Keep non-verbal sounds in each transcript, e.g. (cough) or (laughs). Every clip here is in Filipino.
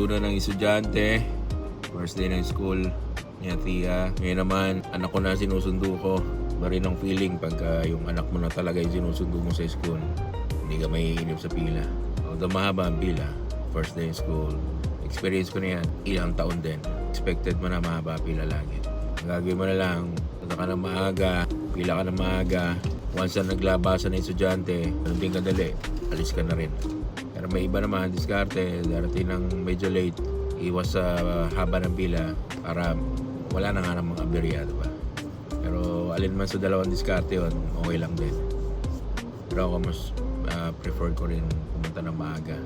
Sundo na ng estudyante. First day ng school ni Tia. Ngayon naman, anak ko na sinusundo ko. Iba rin ang feeling pagka yung anak mo na talaga yung sinusundo mo sa school. Hindi ka maiinip sa pila. Although mahaba ang pila, first day in school. Experience ko na yan, ilang taon din. Expected mo na mahaba pila lagi. Ang gagawin mo na lang, punta ka ng maaga, pila ka ng maaga. Once na naglabasan ng estudyante, ganun kadali, alis ka na rin. Pero may iba naman, diskarte, darating ng medyo late, iwas sa haba ng pila para wala na nga ng mga aberya, di ba? Pero alin man sa dalawang diskarte yun, okay lang din. Pero ako mas ah, prefer ko rin pumunta ng maaga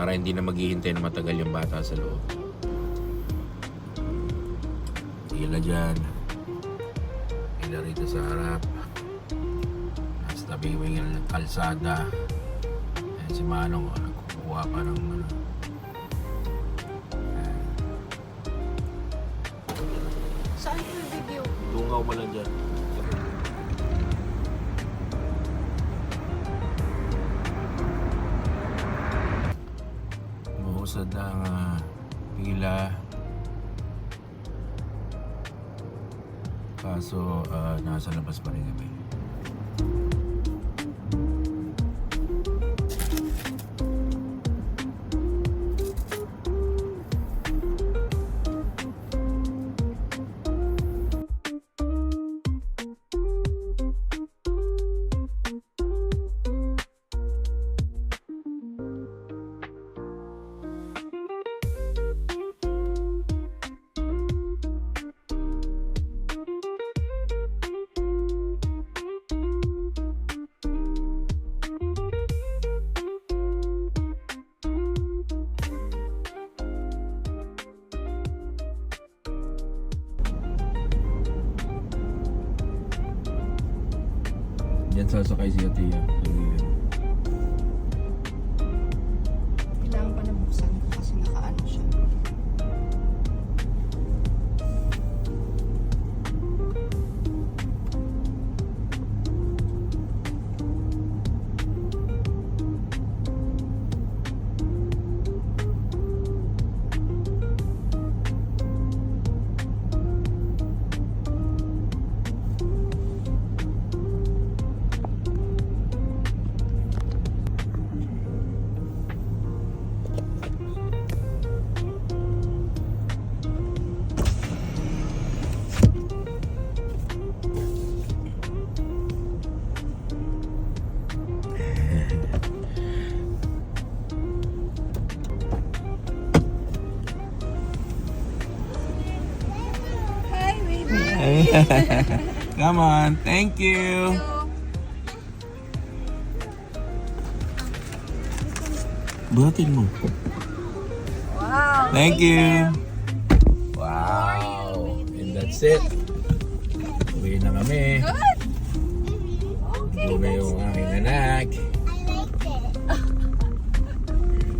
para hindi na maghihintay na matagal yung bata sa loob. Hila dyan. Hila rito sa harap. Nasa tabi ng kalsada. Si Manong, oh, nagkukuha pa ng ano. Ayan. Saan yung video? Dungaw mo lang dyan. Mahusad ang ah, pila. Kaso ah, nasa labas pa rin kami. Diyan sasakay si Atia. Kailangan (laughs) Come on, thank you. Buhatin mo. Wow! Thank you. Wow. And that's it. Uwi na kami. Good! Okay, Uwi yung aking anak.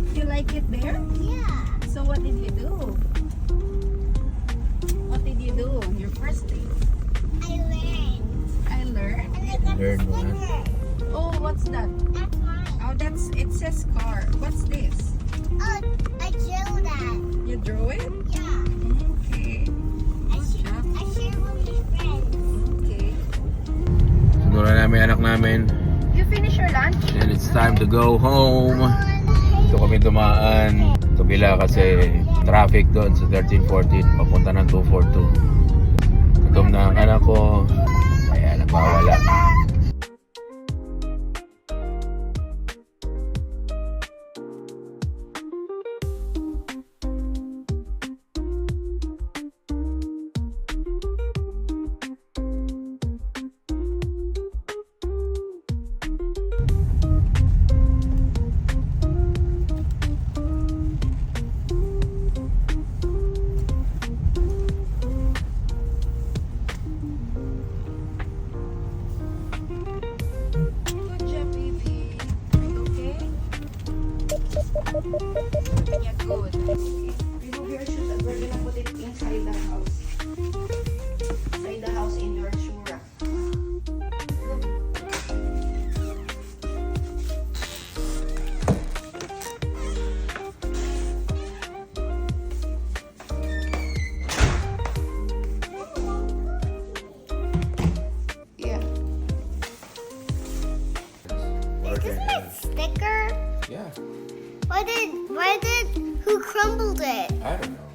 (laughs) you like it there? Yeah. So what did you do? You do on your first day? I learned. I learned. And I got Learn the what? Oh, what's that? That's mine. Oh, that's, it says car. What's this? Oh, I drew that. You drew it? Yeah. Okay. Na namin yung anak namin. You finish your lunch? And it's time to go home. Ito kami dumaan. Kabila kasi traffic doon sa 1314 papunta ng 242. Gutom na ang anak ko. Kaya nagwawala. Yeah, Remove your shoes and put it the house. The house in your. Yeah. Is this my sticker? Yeah. Why did why did who crumbled it? I don't know.